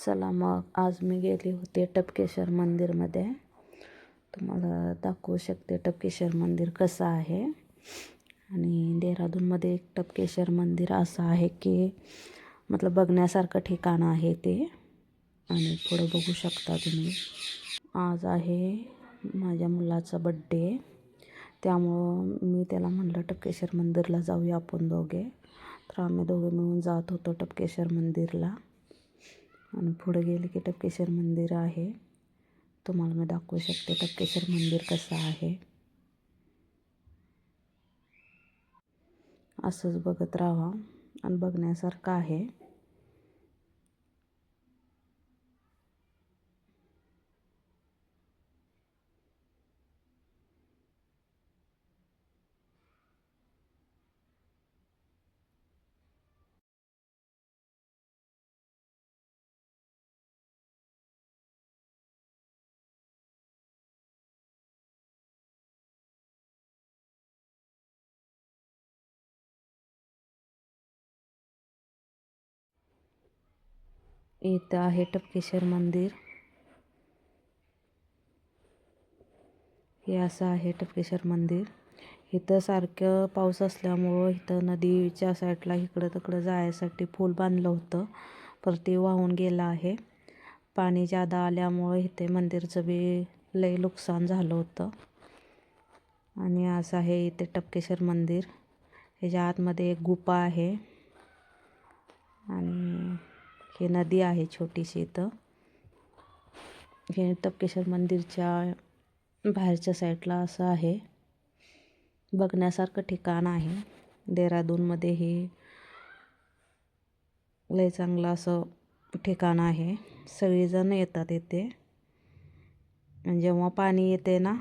चला मग आज मी गेले होते टपकेश्वर मंदिरमध्ये. तुम्हाला दाखवू शकते टपकेश्वर मंदिर कसं आहे. आणि देहरादूनमध्ये एक टपकेश्वर मंदिर असं आहे की मतलब बघण्यासारखं ठिकाण आहे ते. आणि पुढे बघू शकता तुम्ही. आज आहे माझ्या मुलाचा बड्डे त्यामुळं मी त्याला म्हणलं टपकेश्वर मंदिरला जाऊया आपण दोघे. तर आम्ही दोघे मिळून जात होतो टपकेश्वर मंदिरला. आणि पुढे गेले की टपकेश्वर मंदिर आहे. तुम्हाला मी दाखवू शकते टपकेश्वर मंदिर कसं आहे. असंच बघत राहा आणि बघण्यासारखं आहे. इथं आहे टपकेश्वर मंदिर. हे असं आहे टपकेश्वर मंदिर. इथं सारखं पाऊस असल्यामुळं इथं नदीच्या साईडला इकडं तिकडं जायसाठी पूल बांधलं होतं. पर ते वाहून गेलं आहे. पाणी जादा आल्यामुळं इथे मंदिरचं बी लय नुकसान झालं होतं. आणि असं आहे इथे टपकेश्वर मंदिर. ह्याच्या आतमध्ये एक गुफा आहे. आणि हे नदी आहे छोटीशी इथं. हे टपकेश्वर मंदिरच्या बाहेरच्या साईडला असं आहे. बघण्यासारखं ठिकाण आहे. देहरादूनमध्ये हे लय चांगलं असं ठिकाण आहे. सगळीजण येतात इथे. जेव्हा पाणी येते ना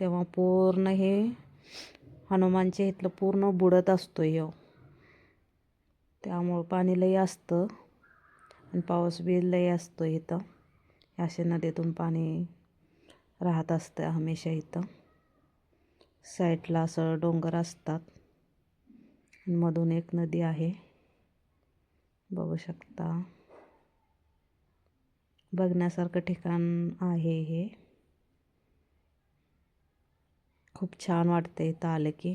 तेव्हा पूर्ण हे हनुमानचे इथलं पूर्ण बुडत असतो यो. त्यामुळं पाणी लई असतं. आणि पाऊस बी लय असतो इथं. असे नदीतून पाणी राहत असतं हमेशा इथं. साईडला असं डोंगर असतात. मधून एक नदी आहे. बघू शकता. बघण्यासारखं ठिकाण आहे हे. खूप छान वाटतं इथं आलं की.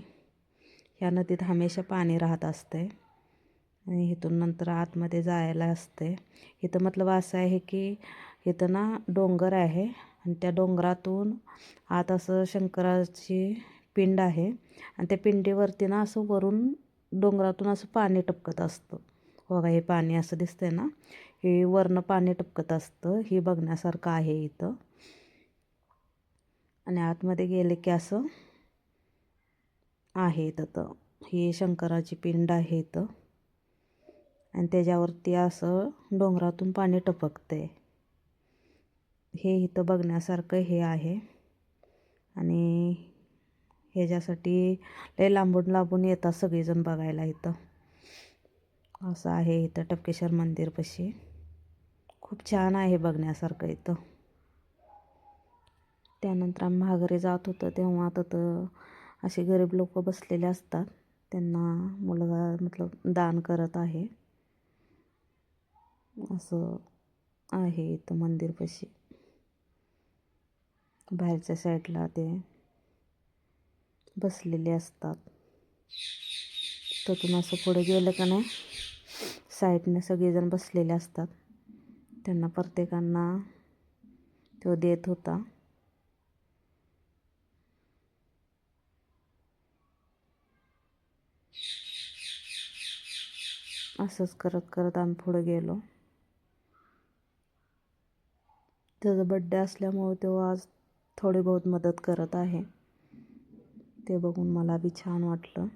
ह्या नदीत हमेशा पाणी राहत असतं आणि इथून नंतर आतमध्ये जायला असते. इथं मतलब असं आहे की इथं ना डोंगर आहे आणि त्या डोंगरातून आत असं शंकराची पिंड आहे आणि त्या पिंडीवरती ना असं वरून डोंगरातून असं पाणी टपकत असतं. बघा हे पाणी असं दिसतंय ना? हे वरनं पाणी टपकत असतं. हे बघण्यासारखं आहे इथं. आणि आतमध्ये गेले की असं आहे इथं तर. ही शंकराची पिंड आहे इथं. आणि त्याच्यावरती असं डोंगरातून पाणी टपकतं आहे हे इथं बघण्यासारखं हे आहे. आणि ह्याच्यासाठी लय लांबून लांबून येतात सगळेजण बघायला इथं. असं आहे इथं टपकेश्वर मंदिरपाशी खूप छान आहे बघण्यासारखं इथं. त्यानंतर आम्ही माघारी जात होतो तेव्हा तर असे गरीब लोक बसलेले असतात. त्यांना मुलगा मतलब दान करत आहे. असं आहे इथं मंदिरपाशी. बाहेरच्या साईडला ते बसलेले असतात. तिथून असं पुढे गेलं का नाही साईडने सगळेजण बसलेले असतात. त्यांना प्रत्येकांना तो देत होता. असंच करत करत आम्ही पुढे गेलो. त्याचा बड्डे असल्यामुळे तो आज थोडी बहुत मदत करत आहे. ते बघून मला बी छान वाटलं.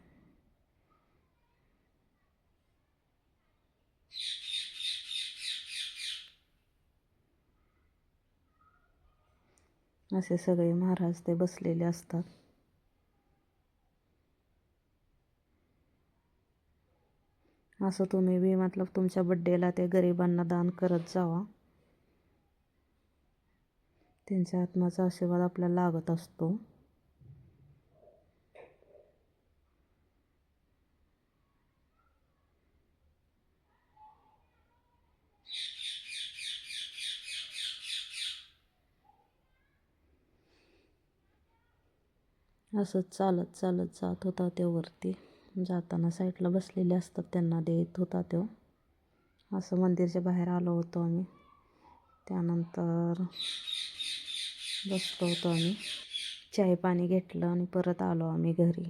असे सगळे महाराज ते बसलेले असतात. असं तुम्ही बी मतलब तुमच्या बड्डेला ते गरिबांना दान करत जावा. त्यांच्या आत्माचा आशीर्वाद आपल्याला लागत असतो. असं चालत चालत जात होता त्यावरती जाताना साईडला बसलेले असतात त्यांना देत होता तो. असं मंदिरच्या बाहेर आलो होतो आम्ही. त्यानंतर बसलो होतो आम्ही. चाय पाणी घेतलं आणि परत आलो आम्ही घरी.